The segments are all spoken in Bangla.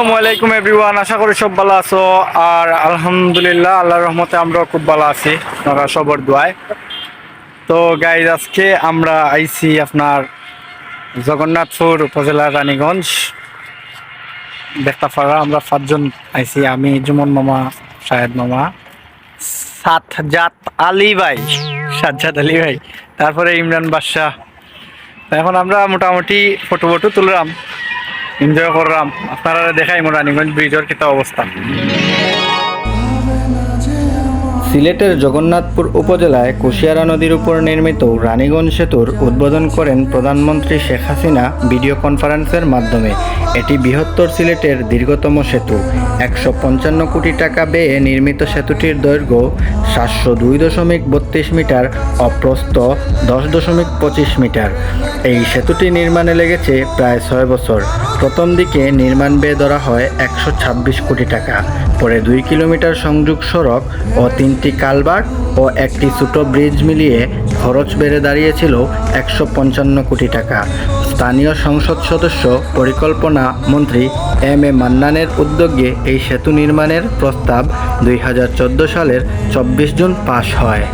আসসালামু আলাইকুম এভরিওয়ান, আশা করি সব ভালো আছো। আর আলহামদুলিল্লাহ, আল্লাহর রহমতে আমরাও খুব ভালো আছি, আপনারা সবর দোয়ায়। তো গাইজ আজকে আমরা আইছি আপনার জগন্নাথপুর উপজেলার রানীগঞ্জ দেখতাপাড়া আমরা পাঁচজন আইছি, আমি জুমন মামা শাহেদ মামা, সাতজাত আলী ভাই সাজ্জাদ আলী ভাই, তারপরে ইমরান বাদশাহ। এখন আমরা মোটামুটি ফটো ফটো তুললাম। এনজয় করলাম। আপনারা দেখাই রানীগঞ্জ ব্রিজের কিতা অবস্থা। সিলেটের জগন্নাথপুর উপজেলায় কুশিয়ারা নদীর উপর নির্মিত রানীগঞ্জ সেতুর উদ্বোধন করেন প্রধানমন্ত্রী শেখ হাসিনা ভিডিও কনফারেন্সের মাধ্যমে। এটি বৃহত্তর সিলেটের দীর্ঘতম সেতু। একশো পঞ্চান্ন কোটি টাকা ব্যয়ে নির্মিত সেতুটির দৈর্ঘ্য সাতশো দুই দশমিক বত্রিশ মিটার অপ্রস্ত দশ দশমিক পঁচিশ মিটার। এই সেতুটি নির্মাণে লেগেছে প্রায় ছয় বছর। প্রথম দিকে নির্মাণ ব্যয় ধরা হয় একশো ছাব্বিশ কোটি টাকা। পরে দুই কিলোমিটার সংযোগ সড়ক ও তিনটি কালভার্ট ও একটি ছোট ব্রিজ মিলিয়ে খরচ বেড়ে দাঁড়িয়েছিল একশো পঞ্চান্ন কোটি টাকা। স্থানীয় সংসদ সদস্য, পরিকল্পনা মন্ত্রী এম এ মান্নানের উদ্যোগে এই সেতু নির্মাণের প্রস্তাব দুই হাজার চোদ্দ সালের চব্বিশ জুন পাশ হয়।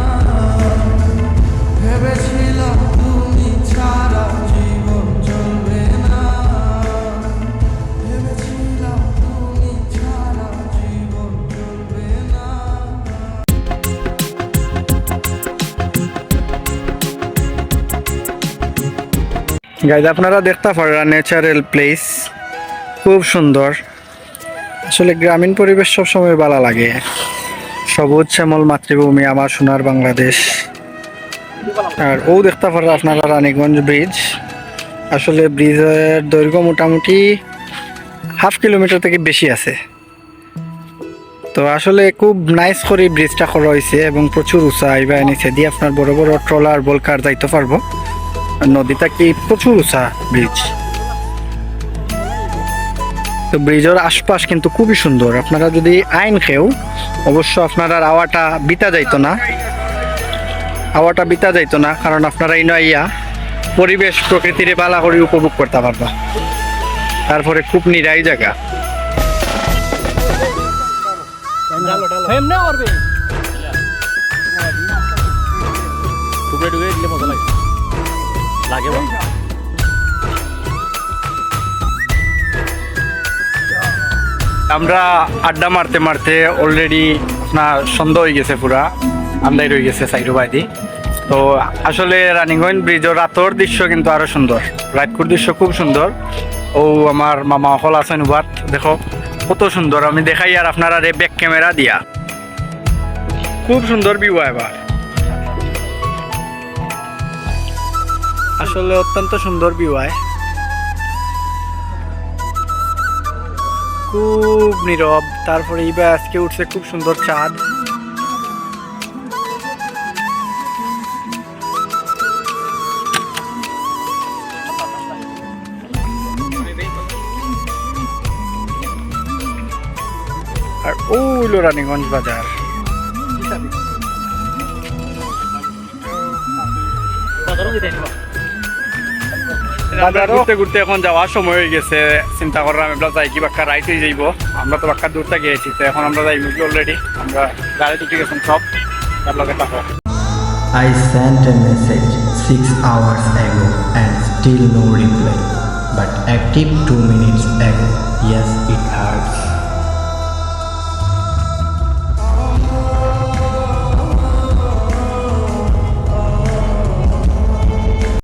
গাইজ আপনারা দেখতে পারেন ন্যাচারাল প্লেস। খুব সুন্দর। আসলে গ্রামীণ পরিবেশ সবসময় ভালো লাগে। সবুজ শ্যামল মাতৃভূমি, আমার সোনার বাংলাদেশ। আর ও দেখতে পারেন আপনারা রানীগঞ্জ ব্রিজ। আসলে ব্রিজের দৈর্ঘ্য মোটামুটি হাফ কিলোমিটার থেকে বেশি আছে। তো আসলে খুব নাইস করে ব্রিজটা করা হয়েছে এবং প্রচুর উঁচা এবার নিচে দিয়ে আপনার বড় বড় ট্রলার, বলকার যাইতে পারব। নদীটা কি প্রচুর উঁচা ব্রিজ তো ব্রিজের আশপাশ কিন্তু খুবই সুন্দর। আপনারা যদি আইন খেও অবশ্য আপনারা আওয়াটা বিতা যাইতো না। আওয়াটা বিতা যাইতো না কারণ আপনারা ইনো আইয়া পরিবেশ প্রকৃতিরে বালা করে উপভোগ করতে পারবা। তারপরে খুব নিরাই জায়গা। দিলে মজা লাগে। লাগে আমরা আড্ডা মারতে মারতে অলরেডি আপনার সন্ধ্যা হয়ে গেছে পুরা আন্দাই রয়ে গেছে সাইডো বাইদি তো আসলে রানিগঞ্জ ব্রিজের রাতর দৃশ্য কিন্তু আরও সুন্দর, রাতকুর দৃশ্য খুব সুন্দর। ও আমার মামা হল আছেন উবাত, দেখো, কত সুন্দর। আমি দেখাই আর আপনারা রে ব্যাক ক্যামেরা দিয়া। খুব সুন্দর ভিউ এবার। আসলে অত্যন্ত সুন্দর ভিউ আয়। খুব নীরব, তারপরে এইবার আজকে উঠছে খুব সুন্দর চাঁদ। আর ওইলো রানীগঞ্জ বাজার। বাজার ঘুরতে ঘুরতে এখন যাওয়ার সময় হয়ে গেছে চিন্তা করলাম আমরা যাই কি বাক্কা রাইতে হয়ে যাইব আমরা তো বাক্কা দূর থেকে তো এখন আমরা যাই মুখি অলরেডি আমরা গাড়ি উঠে গেছেন সব তার লগে থাকো I sent a message six hours ago and still no reply. But active two minutes ago. Yes, it hurts.